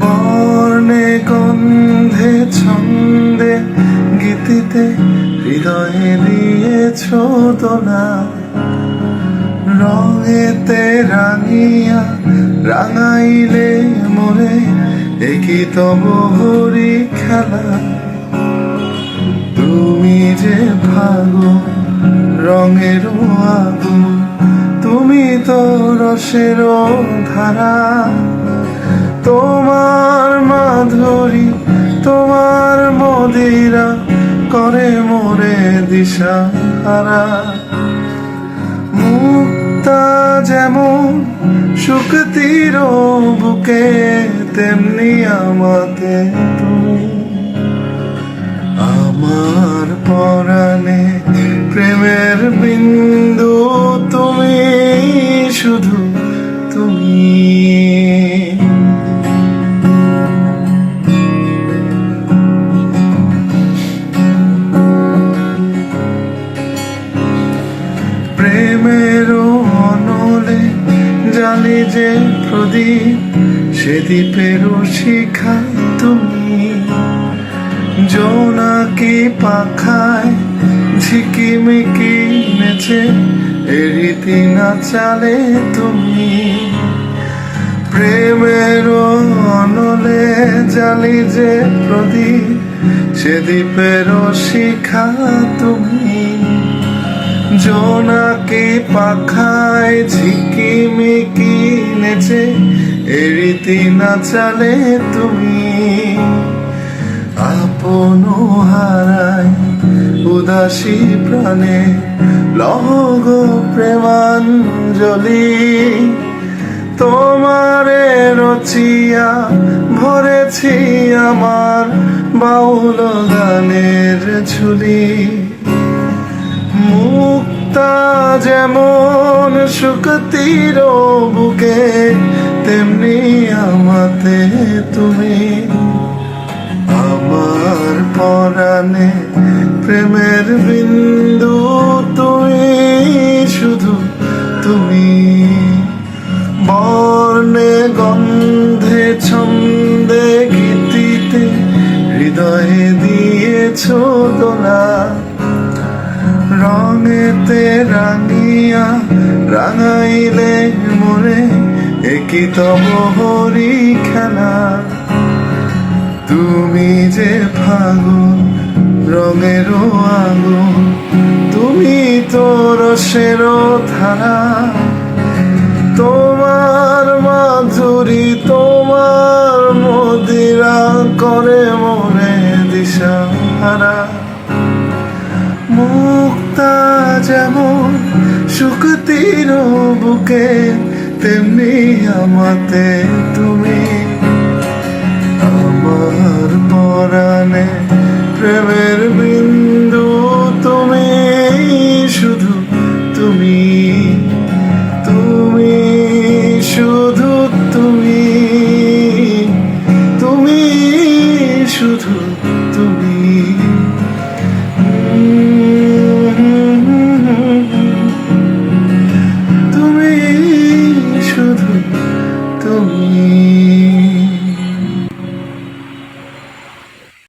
বর্ণে গন্ধে ছন্দে গীতিতে হৃদয়ে দিয়েছ দোলা। রঙেতে রাঙিয়া রাঙাইলে মোরে একই তব হরি খেলা। তুমি যে ভাগো রঙের আগুন, তুমি তো রসের ধারা। তোমার মাধুরী, তোমার মদিরা করে মোরে দিশা হারা মুক্তা যেমন শুকতির বুকে তেমনি আমাতে তুমি। আমার পরাণে প্রেমের বিন্দু তুমি, শুধু তুমি। অনলে জানি যে প্রদীপ, সে দ্বীপের শিখা তুমি। জোনাকি পাখায় ঝিকিমিকি নেচে এরিতি না চালে তুমি। প্রেমের অনলে জালি যে প্রদীপ, সে দ্বীপের শিখা তুমি। জোনাকি পাখায় ঝিকিমিকি নেচে এরিতি না চালে তুমি আপন হারায় উদাসী প্রাণে, লহগ প্রেমাঞ্জলি। তোমারে রচিয়া ভরেছি আমার বাউল গানের ঝুলি। যেমন শুকতির বুকে তেমনি আমাতে তুমি। আমার পরাণে প্রেমের বিন্দু রঙেতে রাঙিয়া রাঙাইলে মোরে একই তব খেলা। তুমি যে ফাগুন, রঙেরও আগুন, তুমি তো রসেরও ধারা। মুক্তা যেমন শুকতির বুকে তেমনি আমাতে তুমি। আমার পরাণে প্রেমে